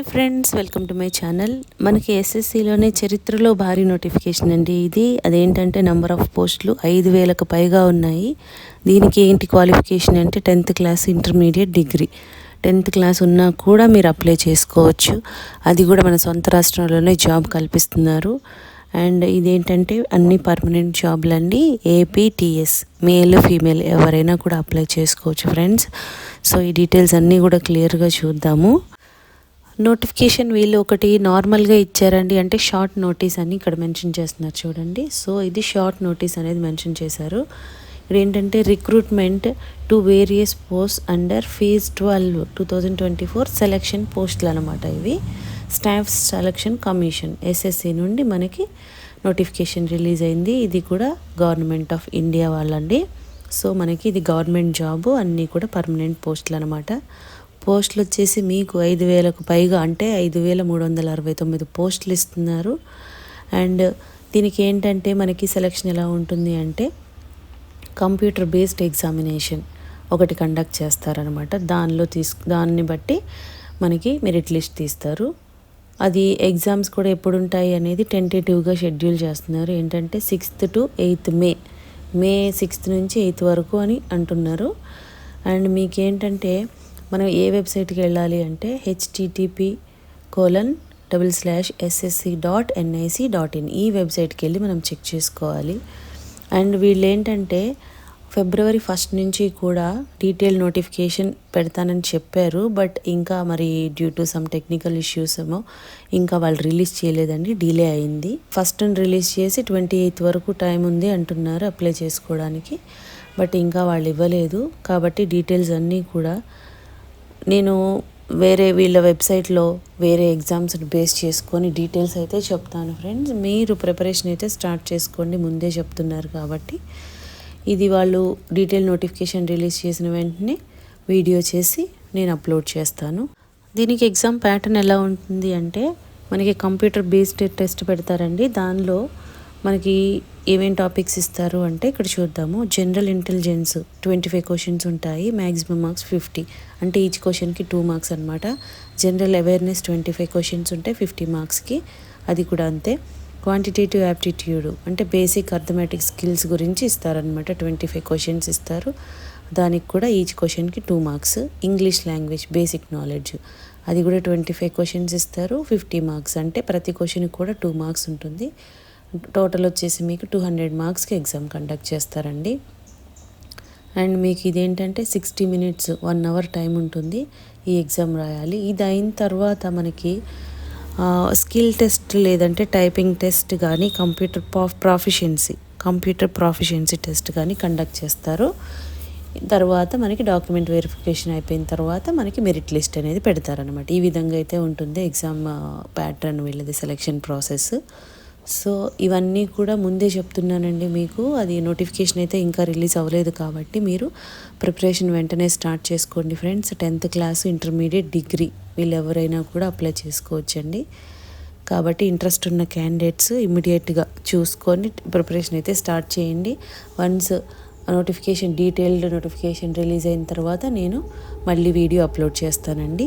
Hi friends welcome to my channel. మనకి ఎస్ఎస్సిలోనే చరిత్రలో భారీ నోటిఫికేషన్ అండి ఇది. అదేంటంటే నెంబర్ ఆఫ్ పోస్టులు ఐదు వేలకు పైగా ఉన్నాయి. దీనికి ఏంటి క్వాలిఫికేషన్ అంటే tenth class intermediate degree. Tenth class ఉన్నా కూడా మీరు అప్లై చేసుకోవచ్చు. అది కూడా మన సొంత రాష్ట్రంలోనే జాబ్ కల్పిస్తున్నారు. అండ్ ఇదేంటంటే అన్ని పర్మనెంట్ జాబ్లు అండి ఏపీటీఎస్ మేల్ ఫీమేల్ ఎవరైనా కూడా అప్లై చేసుకోవచ్చు ఫ్రెండ్స్. సో ఈ డీటెయిల్స్ అన్నీ కూడా క్లియర్గా చూద్దాము. నోటిఫికేషన్ వీళ్ళు ఒకటి నార్మల్గా ఇచ్చారండి అంటే షార్ట్ నోటీస్ అని ఇక్కడ మెన్షన్ చేస్తున్నారు చూడండి. సో ఇది షార్ట్ నోటీస్ అనేది మెన్షన్ చేశారు. ఇక్కడ ఏంటంటే recruitment to various post under phase twelve two thousand twenty four selection పోస్టులు అనమాట ఇవి. స్టాఫ్ సెలక్షన్ కమిషన్ ఎస్ఎస్సి నుండి మనకి నోటిఫికేషన్ రిలీజ్ అయింది. ఇది కూడా గవర్నమెంట్ ఆఫ్ ఇండియా వాళ్ళండి. సో మనకి ఇది గవర్నమెంట్ జాబు అన్నీ కూడా పర్మనెంట్ పోస్టులు అనమాట పోస్టులు వచ్చేసి మీకు ఐదు వేలకు పైగా అంటే ఐదు వేల మూడు వందల అరవై తొమ్మిది పోస్టులు ఇస్తున్నారు. అండ్ దీనికి ఏంటంటే మనకి సెలక్షన్ ఎలా ఉంటుంది అంటే కంప్యూటర్ బేస్డ్ ఎగ్జామినేషన్ ఒకటి కండక్ట్ చేస్తారనమాట దానిలో తీసుకు దాన్ని బట్టి మనకి మెరిట్ లిస్ట్ తీస్తారు. అది ఎగ్జామ్స్ కూడా ఎప్పుడు ఉంటాయి అనేది టెంటేటివ్గా షెడ్యూల్ చేస్తున్నారు. ఏంటంటే sixth to eighth May May sixth నుంచి ఎయిత్ వరకు అని అంటున్నారు. అండ్ మీకేంటంటే మనం ఏ వెబ్సైట్కి వెళ్ళాలి అంటే HTTP colon double slash SSC dot NIC dot in ఈ వెబ్సైట్కి వెళ్ళి మనం చెక్ చేసుకోవాలి. అండ్ వీళ్ళు ఏంటంటే ఫిబ్రవరి ఫస్ట్ నుంచి కూడా డీటెయిల్ నోటిఫికేషన్ పెడతానని చెప్పారు. బట్ ఇంకా మరి due to some technical issues ఏమో ఇంకా వాళ్ళు రిలీజ్ చేయలేదండి డిలే అయింది. ఫస్ట్ రిలీజ్ చేసి ట్వంటీ ఎయిత్ వరకు టైం ఉంది అంటున్నారు అప్లై చేసుకోవడానికి. బట్ ఇంకా వాళ్ళు ఇవ్వలేదు. కాబట్టి డీటెయిల్స్ అన్నీ కూడా నేను వేరే వీళ్ళ వెబ్సైట్లో వేరే ఎగ్జామ్స్ బేస్ చేసుకొని డీటెయిల్స్ అయితే చెప్తాను ఫ్రెండ్స్. మీరు ప్రిపరేషన్ అయితే స్టార్ట్ చేసుకోండి ముందే చెప్తున్నారు కాబట్టి. ఇది వాళ్ళు డీటెయిల్ నోటిఫికేషన్ రిలీజ్ చేసిన వెంటనే వీడియో చేసి నేను అప్లోడ్ చేస్తాను. దీనికి ఎగ్జామ్ ప్యాటర్న్ ఎలా ఉంటుంది అంటే మనకి కంప్యూటర్ బేస్డ్ టెస్ట్ పెడతారండి. దానిలో మనకి ఏమేం టాపిక్స్ ఇస్తారు అంటే ఇక్కడ చూద్దాము. General intelligence twenty five questions ఉంటాయి. మ్యాక్సిమం మార్క్స్ ఫిఫ్టీ అంటే ఈచ్ క్వశ్చన్కి టూ మార్క్స్ అనమాట general awareness twenty five questions ఉంటాయి ఫిఫ్టీ మార్క్స్కి అది కూడా అంతే. క్వాంటిటేటివ్ యాప్టిట్యూడ్ అంటే బేసిక్ అర్థమెటిక్ స్కిల్స్ గురించి ఇస్తారనమాట ట్వంటీ ఫైవ్ క్వశ్చన్స్ ఇస్తారు. దానికి కూడా ఈచ్ క్వశ్చన్కి two marks English language basic knowledge అది కూడా ట్వంటీ ఫైవ్ క్వశ్చన్స్ ఇస్తారు. ఫిఫ్టీ మార్క్స్ అంటే ప్రతి క్వశ్చన్కి కూడా టూ మార్క్స్ ఉంటుంది. టోటల్ వచ్చేసి మీకు టూ హండ్రెడ్ మార్క్స్కి ఎగ్జామ్ కండక్ట్ చేస్తారండి. అండ్ మీకు ఇదేంటంటే sixty minutes one hour time ఉంటుంది ఈ ఎగ్జామ్ రాయాలి. ఇది అయిన తర్వాత మనకి స్కిల్ టెస్ట్ లేదంటే టైపింగ్ టెస్ట్ కానీ computer proficiency computer proficiency test కానీ కండక్ట్ చేస్తారు. తర్వాత మనకి డాక్యుమెంట్ వెరిఫికేషన్ అయిపోయిన తర్వాత మనకి మెరిట్ లిస్ట్ అనేది పెడతారనమాట ఈ విధంగా అయితే ఉంటుంది ఎగ్జామ్ ప్యాటర్న్ వీళ్ళది సెలెక్షన్ ప్రాసెస్. సో ఇవన్నీ కూడా ముందే చెప్తున్నానండి మీకు. అది నోటిఫికేషన్ అయితే ఇంకా రిలీజ్ అవ్వలేదు కాబట్టి మీరు ప్రిపరేషన్ వెంటనే స్టార్ట్ చేసుకోండి friends tenth class intermediate degree వీళ్ళు ఎవరైనా కూడా అప్లై చేసుకోవచ్చండి. కాబట్టి ఇంట్రెస్ట్ ఉన్న క్యాండిడేట్స్ ఇమ్మీడియట్గా చూసుకొని ప్రిపరేషన్ అయితే స్టార్ట్ చేయండి. Once notification detailed notification release అయిన తర్వాత నేను మళ్ళీ వీడియో అప్లోడ్ చేస్తానండి.